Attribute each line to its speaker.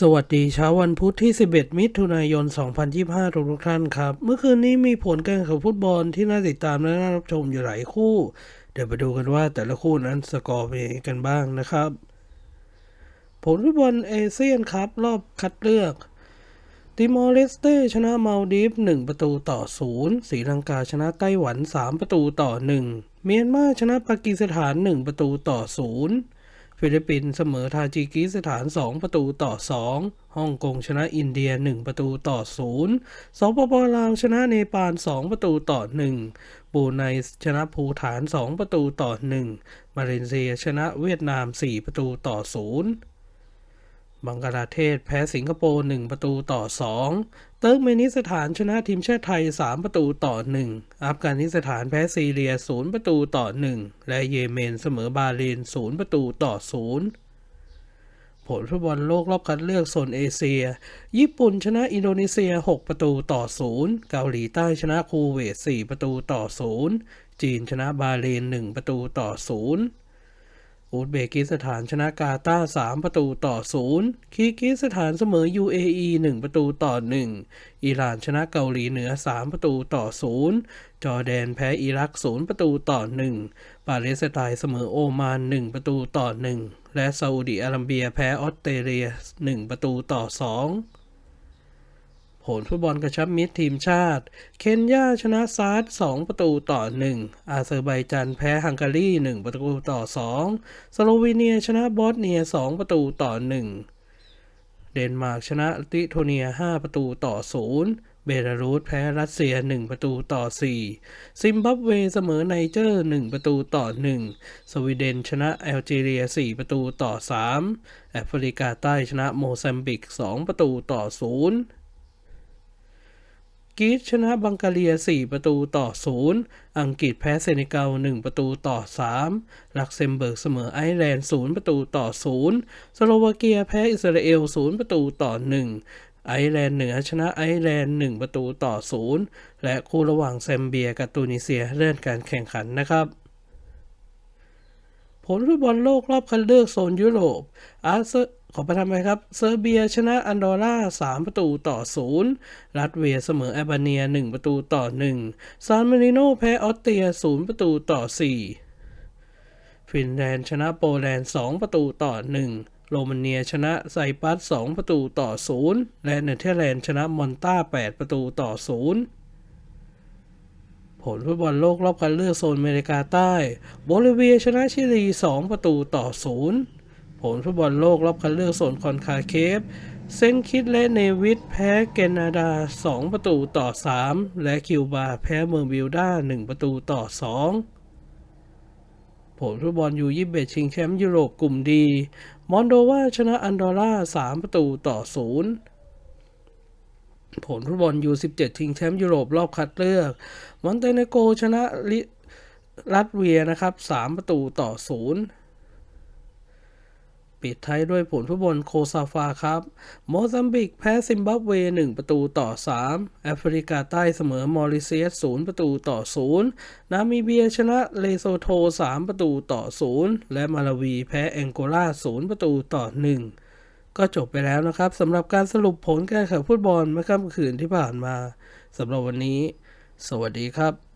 Speaker 1: สวัสดีเช้าวันพุธที่ 11 มิถุนายน 2025 ทุกทุกท่านครับ เมื่อคืนนี้มีผลการแข่งขันฟุตบอลที่น่าติดตามและน่ารับชมอยู่หลายคู่ เดี๋ยวไปดูกันว่าแต่ละคู่นั้นสกอร์เป็นยังไงกันบ้างนะครับ ผลฟุตบอลเอเชียนคัพรอบคัดเลือกติมอร์เลสเต้ชนะมาลดีฟ 1 ประตูต่อ0ศรีลังกาชนะไต้หวัน 3 ประตูต่อ 1 เมียนมาชนะปากีสถาน 1 ประตูต่อ 0 ฟิลิปปินส์เสมอทาจิกิสถาน 2 ประตูต่อ 2 ฮ่องกงชนะอินเดีย 1 ประตูต่อ 0 สปปลาวชนะเนปาล 2 ประตูต่อ 1 ปูไนชนะภูฐาน 2 ประตูต่อ 1 มาเลเซียชนะเวียดนาม 4 ประตูต่อ 0 บังกลาเทศแพ้สิงคโปร์ 1 ประตูต่อ 2 เติร์กเมนิสถานชนะทีมชาติไทย 3 ประตูต่อ 1 อัฟกานิสถานแพ้ซีเรีย 0 ประตูต่อ 1 และเยเมนเสมอบาเรน 0 ประตูต่อ 0 ผลฟุตบอลโลกรอบคัดเลือกโซนเอเชีย ญี่ปุ่นชนะอินโดนีเซีย 6 ประตูต่อ 0 เกาหลีใต้ชนะคูเวต 4 ประตูต่อ 0 จีนชนะบาเรน 1 ประตูต่อ 0 อุซเบกิสถานชนะกาตาร์3ประตูต่อ 0 คีร์กิสถานเสมอ UAE 1 ประตูต่อ 1 อิหร่านชนะเกาหลีเหนือ 3 ประตูต่อ 0 จอร์แดนแพ้อิรัก 0 ประตูต่อ 1 ปาเลสไตน์เสมอโอมาน 1 ประตูต่อ 1 และซาอุดิอาระเบียแพ้ออสเตรเลีย 1 ประตูต่อ 2 ผลฟุตบอลกระชับมิตรทีมชาติ เคนยาชนะซาร์ด2 ประตูต่อ 1 อาเซอร์ไบจันแพ้ฮังการี 1 ประตูต่อ 2 สโลวีเนียชนะบอสเนีย 2 ประตูต่อ 1 เดนมาร์กชนะลิโทเนีย 5 ประตูต่อ 0 เบลารุสแพ้รัสเซีย 1 ประตูต่อ 4 ซิมบับเวเสมอไนเจอร์ 1 ประตูต่อ 1 สวีเดนชนะแอลจีเรีย 4 ประตูต่อ 3 แอฟริกาใต้ชนะโมซัมบิก 2 ประตูต่อ 0 กรีซชนะบังกาเลีย 4 ประตูต่อ 0 อังกฤษแพ้เซเนกัล 1 ประตูต่อ 3 ลักเซมเบิร์กเสมอไอร์แลนด์ 0 ประตูต่อ 0 สโลวาเกียแพ้อิสราเอล 0 ประตูต่อ 1 ไอร์แลนด์เหนือชนะไอร์แลนด์ 1 ประตูต่อ 0 และคู่ระหว่างแซมเบียกับตูนิเซียเลื่อนการแข่งขันนะครับผลฟุตบอลโลกรอบคัดเลือกโซนยุโรปอาร์เซ ขอประทานไปครับ เซอร์เบียชนะอันดอร่า 3 ประตูต่อ 0 รัสเวียเสมอแอลเบเนีย 1 ประตูต่อ 1 ซานมาริโนแพ้ออสเตรีย 0 ประตูต่อ 4 ฟินแลนด์ชนะโปแลนด์ 2 ประตูต่อ 1 โรมาเนียชนะไซปรัส 2 ประตูต่อ 0 และเนเธอร์แลนด์ชนะมอนตา8 ประตูต่อ 0ผลฟุตบอลโลกรอบคัดเลือกโซนอเมริกาใต้ โบลิเวียชนะชิลี 2 ประตูต่อ 0 ผลฟุตบอลโลกรอบคัดเลือกโซนคอนคาเคฟ เซนคิดและเนวิดแพ้แคนาดา 2 ประตูต่อ 3 และคิวบาแพ้เมืองบิลด้า 1 ประตูต่อ 2 ผลฟุตบอลยูยี่เบชิงแชมป์ยุโรปกลุ่มดี มอนโดวาชนะอันดอร่า 3 ประตูต่อ 0ผลฟุตบอลยู17 ชิงแชมป์ยุโรปรอบคัดเลือก มอนเตเนโกชนะลิรัสเวียนะครับ 3 ประตูต่อ 0 ปิดท้ายด้วยผลฟุตบอลโคซาฟาครับ โมซัมบิกแพ้ซิมบับเว 1 ประตูต่อ 3 แอฟริกาใต้เสมอมอริเซียส 0 ประตูต่อ 0 นามิเบียชนะเลโซโท 3 ประตูต่อ 0 และมาลาวีแพ้แองโกลา 0 ประตูต่อ 1 ก็จบไปแล้วนะครับสำหรับการสรุปผลการแข่งฟุตบอลเมื่อค่ำคืนที่ผ่านมาสำหรับวันนี้ สวัสดีครับ